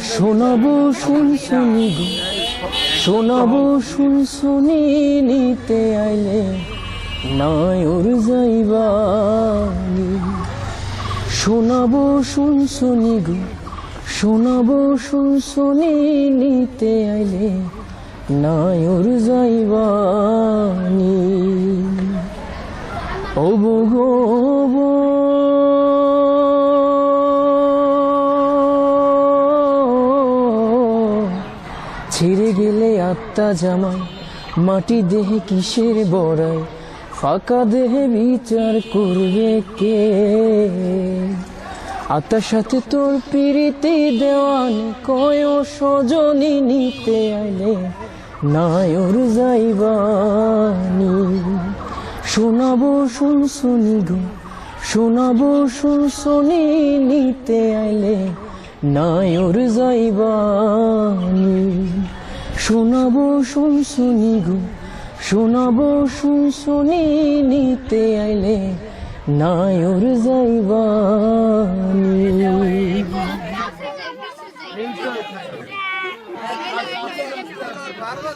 শোনাবো, শুনশুনি গো। শোনাবো, শুনশুনি নিতে আইলে নায়র যাইবানি। শোনাবো, শুনশুনি গো। শোনাবো, শুনশুনি নিতে আইলে নায়র যাইবানি ওবো গো ওবো ছেড়ে গেলে আত্মা জামাই, মাটি দেহে কিসের বড়ায় ফাঁকা দেহে বিচার করবে কে? আত্মার সাথে তোর পিড়িতে দেওয়ান, কয় সজনী নিতে আইলে নায়র যাইবানি। শোনাবো শুনশুনি গো, শোনাবো শুনশুনি নিতে আইলে নায়র যাইবানি। শোনাবো শুনশুনি গো, শোনাবো শুনশুনি নিতে আইলে নায়র যাইবানি। ভাঙা